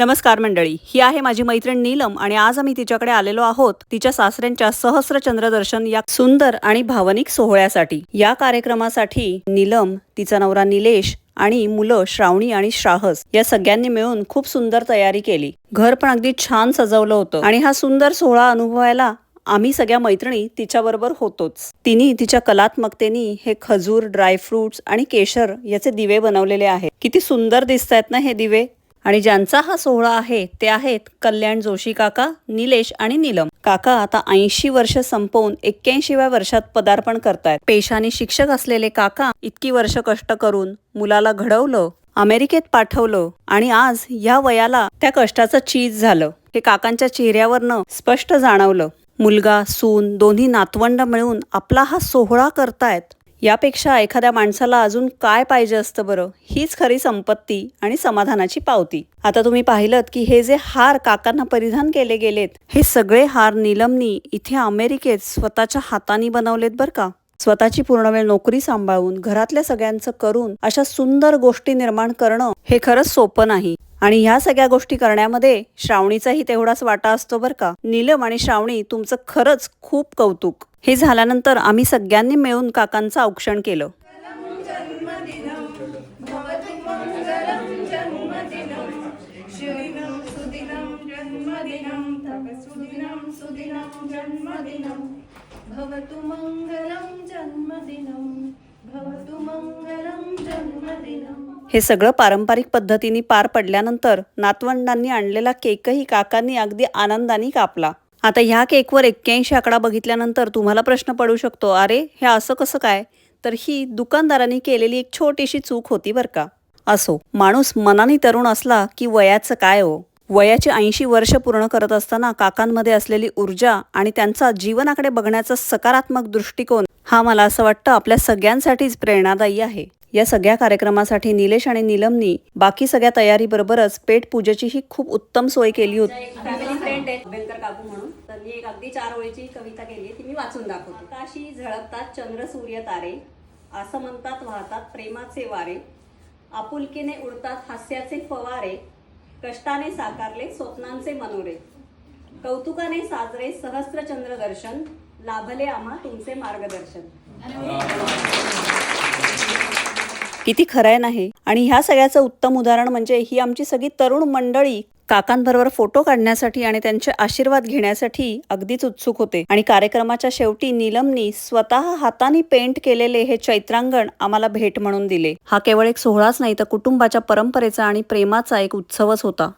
नमस्कार मंडळी ही आहे माझी मैत्रीण नीलम आणि आज आम्ही तिच्याकडे आलेलो आहोत तिच्या सासऱ्यांच्या सहस्र चंद्रदर्शन या सुंदर आणि भावनिक सोहळ्यासाठी. या कार्यक्रमासाठी नीलम तिचा नवरा निलेश आणि मुलं श्रावणी आणि श्राहस या सगळ्यांनी मिळून खूप सुंदर तयारी केली. घर पण अगदी छान सजवलं होतं आणि हा सुंदर सोहळा अनुभवायला आम्ही सगळ्या मैत्रिणी तिच्याबरोबर होतोच. तिने तिच्या कलात्मकतेनी हे खजूर ड्रायफ्रुट्स आणि केशर याचे दिवे बनवलेले आहेत. किती सुंदर दिसत आहेत ना हे दिवे. आणि ज्यांचा हा सोहळा आहे ते आहेत कल्याण जोशी काका निलेश आणि नीलम. काका आता ऐंशी वर्ष संपवून एक्क्याऐंशीव्या वर्षात पदार्पण करतायत. पेशाने शिक्षक असलेले काका इतकी वर्ष कष्ट करून मुलाला घडवलं अमेरिकेत पाठवलं आणि आज या वयाला त्या कष्टाचं चीज झालं. हे काकांच्या चेहऱ्यावरनं स्पष्ट जाणवलं. मुलगा सून दोन्ही नातवंड मिळून आपला हा सोहळा करतायत. यापेक्षा एखाद्या माणसाला अजून काय पाहिजे असतं बरं? हीच खरी संपत्ती आणि समाधानाची पावती. आता तुम्ही पाहिलं की हे जे हार काकांना परिधान केले गेलेत हे सगळे हार नीलमनी इथे अमेरिकेत स्वतःच्या हाताने बनवलेत बरं का? स्वतःची पूर्णवेळ नोकरी सांभाळून घरातल्या सगळ्यांचं करून अशा सुंदर गोष्टी निर्माण करणं हे खरंच सोपं नाही. आणि ह्या सगळ्या गोष्टी करण्यामध्ये श्रावणीचाही तेवढाच वाटा असतो बरं का. नीलम आणि श्रावणी तुमचं खरंच खूप कौतुक. हे झाल्यानंतर आम्ही सगळ्यांनी मिळून काकांचं औक्षण केलं. जन्मदिनं भवतु मङ्गलं जन्मदिनम् हे सगळं पारंपरिक पद्धतीने पार पडल्यानंतर नातवंडांनी आणलेला केकही काकांनी अगदी आनंदाने कापला. आता ह्या केकवर एक्क्याऐंशी आकडा बघितल्यानंतर तुम्हाला प्रश्न पडू शकतो अरे हे असं कसं काय? तर ही दुकानदारांनी केलेली एक छोटीशी चूक होती बरं का. असो माणूस मनाने तरुण असला की वयाचं काय हो? वयाची ऐंशी वर्ष पूर्ण करत असताना काकांमध्ये असलेली ऊर्जा आणि त्यांचा जीवनाकडे बघण्याचा सकारात्मक दृष्टिकोन हा मला असं वाटतं आपल्या सगळ्यांसाठीच प्रेरणादायी आहे. या सगळ्या कार्यक्रमासाठी निलेश आणि नीलमनी बाकी सगळ्या तयारीबरोबरच पेट पूजेचीही खूप उत्तम सोय केली होती. एक फॅमिली फ्रेंड आहे बेलकर काकू म्हणून. तर मी एक अगदी चार ओळीची कविता केली आहे ती मी वाचून दाखवतो. काशी झळकतात चंद्र सूर्य तारे असं म्हणतात वाहतात प्रेमाचे वारे. आपुलकीने उडतात हास्याचे फवारे कष्टाने साकारले स्वप्नांचे मनोरे. कौतुकाने साजरे सहस्त्र चंद्र दर्शन लाभले आम्हा तुमचे मार्गदर्शन. किती खरंय नाही. आणि ह्या सगळ्याचं उत्तम उदाहरण म्हणजे ही आमची सगळी तरुण मंडळी काकांबरोबर फोटो काढण्यासाठी आणि त्यांचे आशीर्वाद घेण्यासाठी अगदीच उत्सुक होते. आणि कार्यक्रमाच्या शेवटी नीलमनी स्वतः हाताने पेंट केलेले हे चैत्रांगण आम्हाला भेट म्हणून दिले. हा केवळ एक सोहळाच नाही तर कुटुंबाच्या परंपरेचा आणि प्रेमाचा एक उत्सवच होता.